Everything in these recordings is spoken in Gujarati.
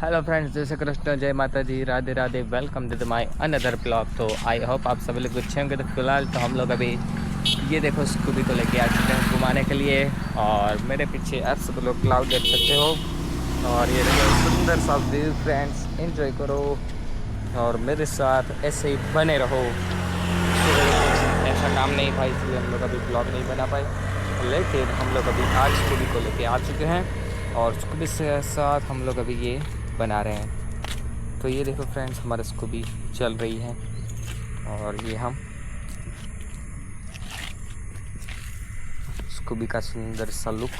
हेलो फ्रेंड्स जय श्री कृष्ण, जय Mata ji Radhe Radhe welcome to the my another blog तो आई होप आप सभी लोग अच्छे होंगे। तो फ़िलहाल तो हम लोग अभी ये देखो स्कूबी को लेके आ चुके हैं घुमाने के लिए। और मेरे पीछे आप सब लोग क्लाउड देख सकते हो। और ये देखो, सुंदर सा व्यू फ्रेंड्स एंजॉय करो। और मेरे साथ ऐसे ही बने रहो। ऐसा काम नहीं भाई, इसलिए हम लोग अभी ब्लॉग नहीं बना पाए। लेकिन हम लोग अभी आज स्कूबी को लेके आ चुके हैं। और स्कूबी के साथ हम लोग अभी ये बना रहे हैं। तो ये देखो फ्रेंड्स हमारा स्कूबी चल रही है। और ये हम स्कूबी का सुंदर सा लुक.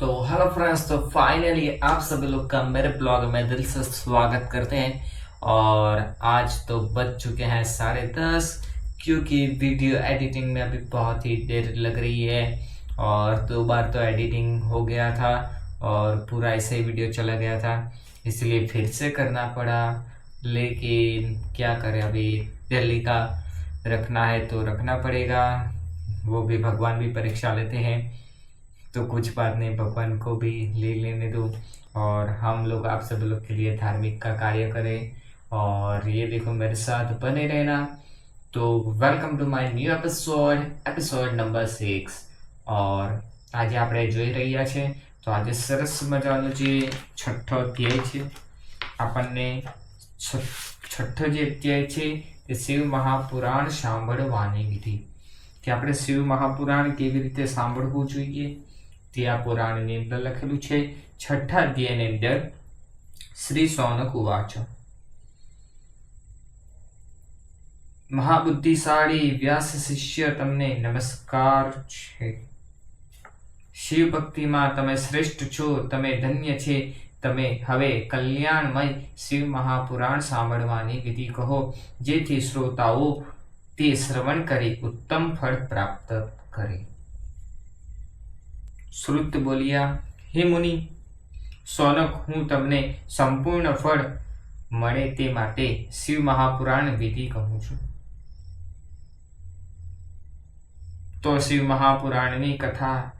तो हेलो फ्रेंड्स तो फाइनली आप सभी लोग का मेरे ब्लॉग में दिल से स्वागत करते हैं। और आज तो बज चुके हैं साढ़े दस। क्योंकि वीडियो एडिटिंग में अभी बहुत ही देर लग रही है और दो बार तो एडिटिंग हो गया था और पूरा ऐसे ही वीडियो चला गया था, इसलिए फिर से करना पड़ा। लेकिन क्या करें, अभी दिल्ली का रखना है तो रखना पड़ेगा, वो भी भगवान भी परीक्षा लेते हैं तो कुछ बात नहीं, भगवान को भी ले लेने दो। और हम लोग, आप सब लोग के लिए धार्मिक का कार्य करें और ये देखो मेरे साथ बने रहना। તો welcome to my new episode episode number six ઓર આજે આપણે જોઈ રહ્યા છે તો આજે સરસ મજાનો જે છઠ્ઠો અધ્યાય છે આપણને છઠ્ઠો જે અધ્યાય છે તે શિવ મહાપુરાણ સાંભળવાની વિધિ કે આપણે શિવ મહાપુરાણ કેવી રીતે સાંભળવું જોઈએ? તે આ પુરાણની અંદર લખેલું છે, છઠ્ઠા અધ્યાયની અંદર શ્રી સૌનક ઉવાચ. મહાબુદ્ધિશાળી વ્યાસ શિષ્ય તમને નમસ્કાર છે. શિવ ભક્તિમાં તમે શ્રેષ્ઠ છો, તમે ધન્ય છે. તમે હવે કલ્યાણમય શિવ મહાપુરાણ સાંભળવાની વિધિ કહો, જેથી શ્રોતાઓ તે શ્રવણ કરી ઉત્તમ ફળ પ્રાપ્ત કરે. શ્રુત બોલ્યા, હે મુનિ, સોનક, હું તમને સંપૂર્ણ ફળ મળે તે માટે શિવ મહાપુરાણ વિધિ કહું છું. તો શિવ મહાપુરાણની કથા.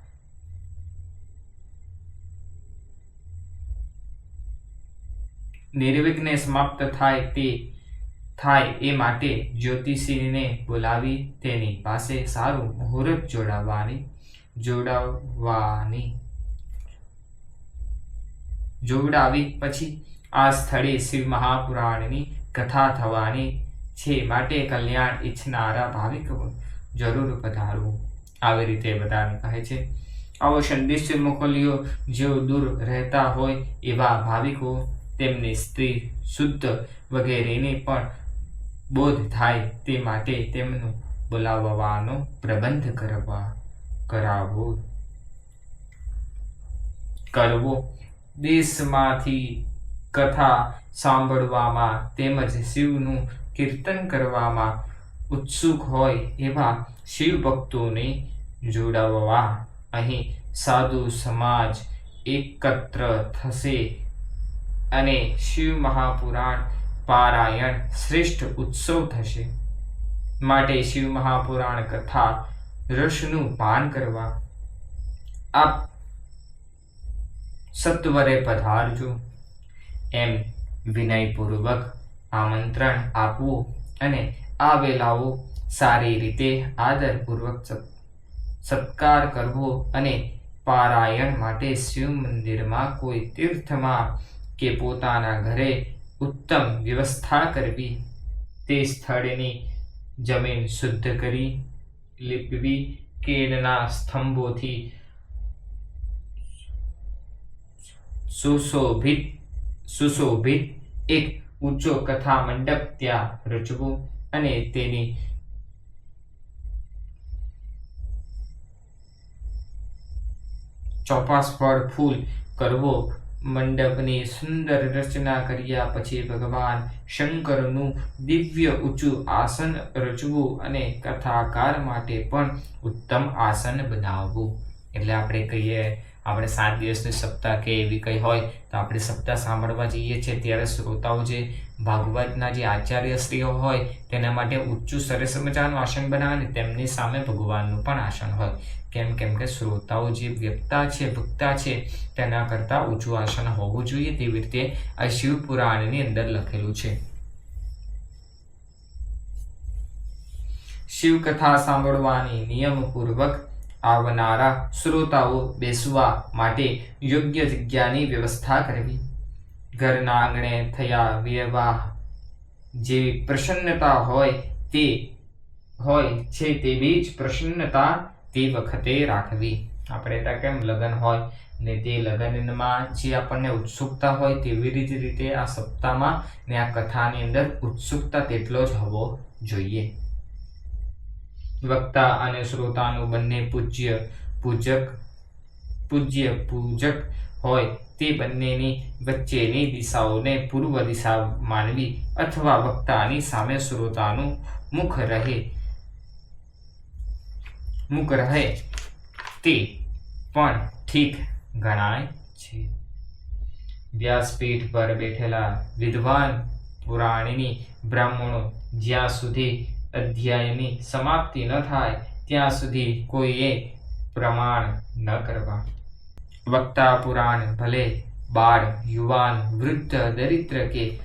નિર્વિઘ્ને સમાપ્ત થાય તે, થાય એ માટે જ્યોતિષીને બોલાવી તેની પાસે સારું મુહૂર્ત જોડાવવાની જોડાવવાની. જોડાવી પછી આ સ્થળે શિવ મહાપુરાણની કથા થવાની છે. માટે કલ્યાણ ઈચ્છનારા ભાવિકો જરૂર પધારવું આવી રીતે બધાને કહે છે. આવો સંદેશ મોકલ્યો જેઓ દૂર રહેતા હોય એવા ભાવિકો તેમની સ્ત્રી, શુદ્ધ વગેરેને પણ બોધ થાય તે માટે તેમનું બોલાવવાનો પ્રબંધ કરવા, કરાવવો, કરવો. દેશમાંથી કથા સાંભળવામાં તેમજ શિવનું કીર્તન કરવામાં ઉત્સુક હોય એવા શિવ ભક્તોને જોડાવવા. અહીં સાધુ સમાજ એકત્ર થશે અને શિવ મહાપુરાણ પારાયણ શ્રેષ્ઠ ઉત્સવ થશે. માટે શિવ મહાપુરાણ કથા રસનું પાન કરવા. આપ સત્વરે પધારજો. એમ વિનયપૂર્વક આમંત્રણ આપવું અને આવેલાઓ સારી રીતે આદરપૂર્વક સત- સત્કાર કરવો અને પારાયણ માટે શિવ મંદિરમાં કોઈ તીર્થમાં કે પોતાના ઘરે ઉત્તમ વ્યવસ્થા કરવી, તે સ્થળની જમીન શુદ્ધ કરી લીપવી, કેળના સ્તંભોથી સુશોભિત સુશોભિત એક ઊંચો કથા મંડપ ત્યાં રચવો અને તેની ચોપાસ પર ફૂલ કરવો. મંડપની સુંદર રચના કર્યા પછી ભગવાન શંકરનું દિવ્ય ઊંચું આસન રચવું અને કથાકાર માટે પણ ઉત્તમ આસન બનાવવું. એટલે આપણે કહીએ આપણે સાત દિવસની સપ્તાહ કે એવી કંઈ હોય તો આપણે સપ્તાહ સાંભળવા જઈએ છીએ. ત્યારે શ્રોતાઓ જે ભાગવતના જે આચાર્ય શ્રીઓ હોય તેના માટે ઊંચું સરસ મજાનું આસન બનાવે તેમની સામે ભગવાનનું પણ આસન હોય. કેમ કેમ કે શ્રોતાઓ જે વ્યક્તા છે, ભક્તા છે, તેના કરતાં ઊંચું આસન હોવું જોઈએ તેવી રીતે આ શિવ પુરાણની અંદર લખેલું છે. શિવકથા સાંભળવાની નિયમપૂર્વક આવનારા શ્રોતાઓ બેસવા માટે યોગ્ય જગ્યાની વ્યવસ્થા કરવી. ઘરના આંગણે થયા વ્યવહાર જેવી પ્રસન્નતા હોય તે હોય છે તેવી જ પ્રસન્નતા તે વખતે રાખવી. આપણે ત્યાં કેમ લગ્ન હોય ને તે લગ્નમાં જે આપણને ઉત્સુકતા હોય તેવી જ રીતે આ સપ્તાહમાં ને આ કથાની અંદર ઉત્સુકતા તેટલો જ હોવો જોઈએ. વક્તા અને શ્રોતાનું બંને પૂજ્ય પૂજક પૂજ્ય પૂજક હોય તે બંનેની વચ્ચેની દિશાઓને પૂર્વ દિશા માનવી અથવા વક્તાની સામે શ્રોતાનું મુખ રહે મુખ રહે તે પણ ઠીક ગણાય છે. વ્યાસપીઠ પર બેઠેલા વિદ્વાન પુરાણીની બ્રાહ્મણો જ્યાં સુધી અધ્યાયની સમાપ્તિ ન થાય, ત્યાં સુધી કોઈએ પ્રમાણ ન કરવા. વક્તા પુરાણ, ભલે બાળ, યુવાન, વૃદ્ધ, દરિદ્ર કે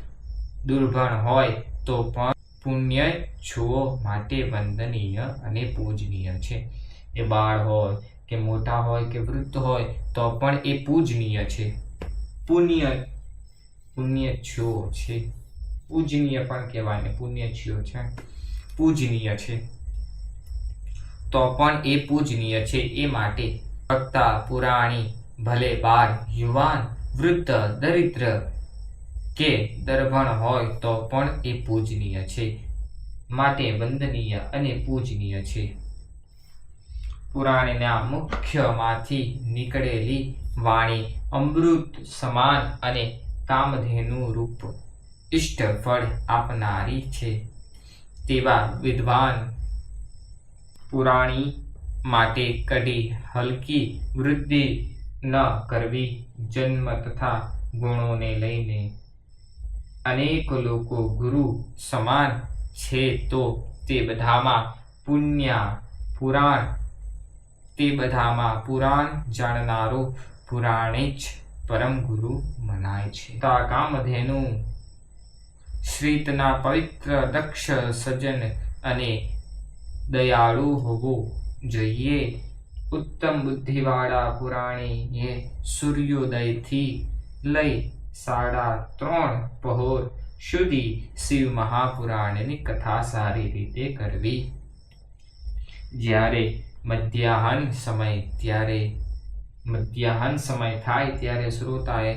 દુર્ભણ હોય, તો પણ પુણ્ય છુઓ માટે વંદનીય અને પૂજનીય છે. એ બાળ હોય કે મોટા હોય કે વૃદ્ધ હોય, તો પણ એ પૂજનીય છે. પુણ્ય પુણ્ય છુઓ છે. પૂજનીય પણ કહેવાય ને, પુણ્ય છુઓ છે. પૂજનીય છે. તો પણ એ પૂજનીય છે એ માટે વક્તા પુરાણી, ભલે બાર યુવાન, વૃદ્ધ, દરિદ્ર કે દર્ભણ હોય તો પણ એ પૂજનીય છે. માટે વંદનીય અને પૂજનીય છે. પુરાણના મુખ્યમાંથી નીકળેલી વાણી અમૃત સમાન અને કામધેનુ રૂપ ઇષ્ટ ફળ આપનારી છે. તેવા વિદ્વાન પુરાણી માટે કડી હલકી વૃદ્ધિ ન કરવી જન્મ તથા ગુણોને લઈને. અનેક લોકો ગુરુ સમાન છે તો તે બધામાં પુણ્ય, પુરાણ, તે બધામાં પુરાણ જાણનારો પુરાણે જ પરમ ગુરુ મનાય છે. કામધેનુ શ્રીતના પવિત્ર દક્ષ સજ્જન અને દયાળુ હોવું જોઈએ. ઉત્તમ બુદ્ધિવાળા પુરાણીએ સૂર્યોદયથી લઈ સાડા ત્રણ પહોર સુધી શિવ મહાપુરાણની કથા સારી રીતે કરવી. જ્યારે મધ્યાહન સમય, ત્યારે મધ્યાહન સમય થાય, ત્યારે શ્રોતાએ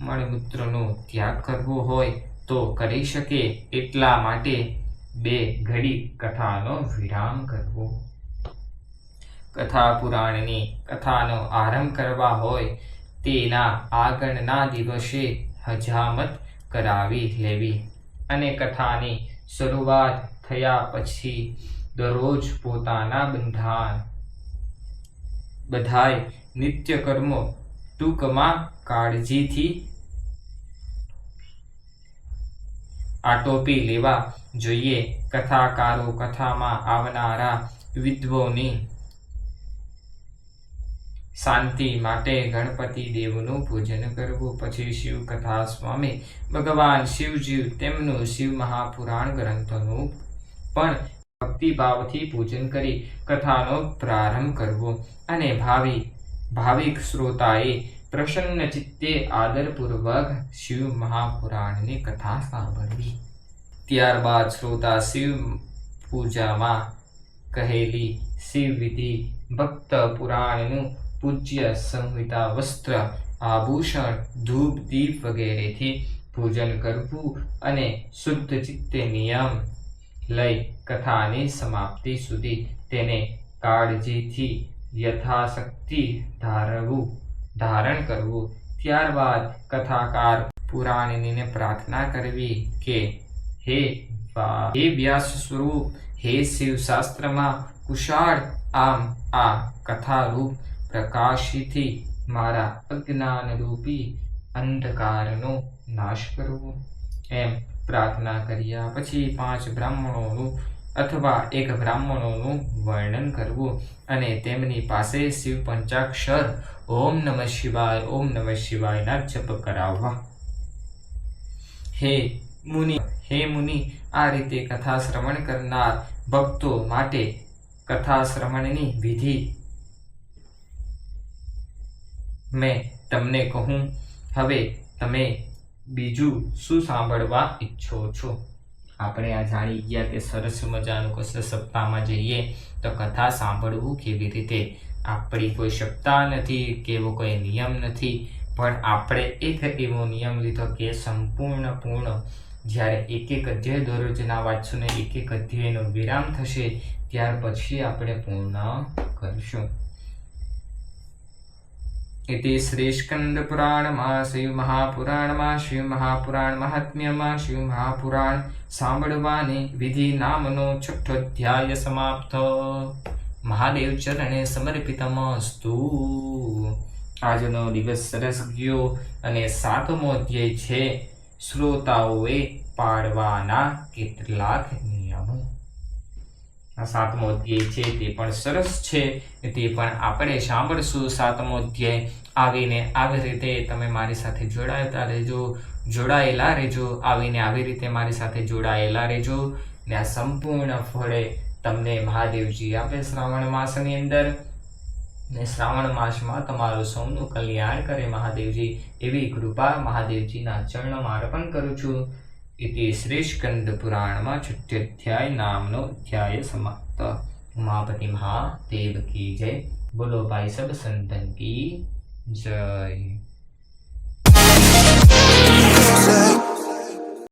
મળમૂત્રનો ત્યાગ કરવો હોય તો કરી શકે એટલા માટે બે ઘડી કથાનો વિરામ કરવો. કથા પુરાણની કથાનો આરંભ કરવા હોય તેના આગળના દિવસે હજામત કરાવી લેવી અને કથાની શરૂઆત થયા પછી દરરોજ પોતાના બંધાન બધાય નિત્યકર્મો ટૂંકમાં કાળજીથી આટોપી લેવા જોઈએ. કથાકારો કથામાં આવનારા વિદ્વોની શાંતિ માટે ગણપતિ દેવનું પૂજન કરવું. પછી શિવ કથા સ્વામી ભગવાન શિવજી તેમનું શિવ મહાપુરાણ ગ્રંથનું પણ ભક્તિભાવથી પૂજન કરી કથાનો પ્રારંભ કરવો. અને ભાવિ, ભાવિક શ્રોતાએ પ્રસન્ન ચિત્તે આદરપૂર્વક શિવ મહાપુરાણની કથા સાંભળવી ત્યારબાદ શ્રોતા શિવ પૂજામાં કહેલી શિવ વિધિ ભક્ત પુરાણનું પૂજ્ય સંહિતા વસ્ત્ર આભૂષણ ધૂપ દીપ વગેરેથી પૂજન કરવું અને શુદ્ધ ચિત્તે નિયમ લઈ કથાની સમાપ્તિ સુધી તેને કાળજીથી યથાશક્તિ ધારવું ધારણ કરવું. ત્યારબાદ કથાકાર પુરાણિનીને પ્રાર્થના કરવી કે, હે હે વ્યાસ સ્વરૂપ, હે શિવશાસ્ત્રમાં કુશાળ, આમ આ કથારૂપ પ્રકાશથી મારા અજ્ઞાન રૂપી અંધકારનો નાશ કરવો. એમ પ્રાર્થના કર્યા. પછી પાંચ બ્રાહ્મણોનું અથવા એક બ્રાહ્મણોનું વર્ણન કરવું અને તેમની પાસે શિવ પંચાક્ષર, ઓમ નમઃ શિવાય, ઓમ નમઃ શિવાયના જપ કરાવવા. હે મુનિ હે મુનિ, આ રીતે કથા શ્રવણ કરનાર ભક્તો માટે કથા શ્રવણની વિધિ મેં તમને કહું. હવે તમે બીજું શું સાંભળવા ઈચ્છો છો? આપણે આ જાણી ગયા કે સરસ મજાનું કશે સપ્તાહમાં જઈએ તો કથા સાંભળવું કેવી રીતે? આપણી કોઈ સપ્તાહ નથી કે એવો કોઈ નિયમ નથી, પણ આપણે એક એવો નિયમ લીધો કે સંપૂર્ણ પૂર્ણ જ્યારે એક એક અધ્યાય દરરોજના વાંચશું ને એક એક અધ્યાયનો વિરામ થશે, ત્યાર પછી આપણે પૂર્ણ કરીશું. इति શ્રીસ્કંદપુરાણમાં શિવ મહાપુરાણમાં શિવ મહાપુરાણ મહાત્મ્યમાં શિવ મહાપુરાણ સાંભળવાની વિધિ નામનો છઠ્ઠો અધ્યાય સમાપ્ત મહાદેવ ચરણે સમર્પિતમસ્તુ આજનો દિવસ સરસ ગયો અને સાતમો અધ્યાય છે, શ્રોતાઓએ પાડવાના કેટલાક નિયમો. આ સાતમો અધ્યાય છે, તે પણ સરસ છે તે પણ આપણે સાંભળશું. સાતમો અધ્યાય આવીને આવી રીતે તમે મારી સાથે જોડાયેલા રહેજો જોડાયેલા રહેજો, આવીને આવી રીતે મારી સાથે જોડાયેલા રહેજો ને આ સંપૂર્ણ ફળે તમને મહાદેવજી આપે શ્રાવણ માસની અંદર ને શ્રાવણ માસમાં તમારું સૌનું કલ્યાણ કરે મહાદેવજી. એવી કૃપા મહાદેવજીના ચરણમાં અર્પણ કરું છું. इति श्रीष्कन्दपुराणमा छठ्यध्याय नामनो अध्याय समाप्त उमा महादेव की जय बोलो भाई सब संतन की जय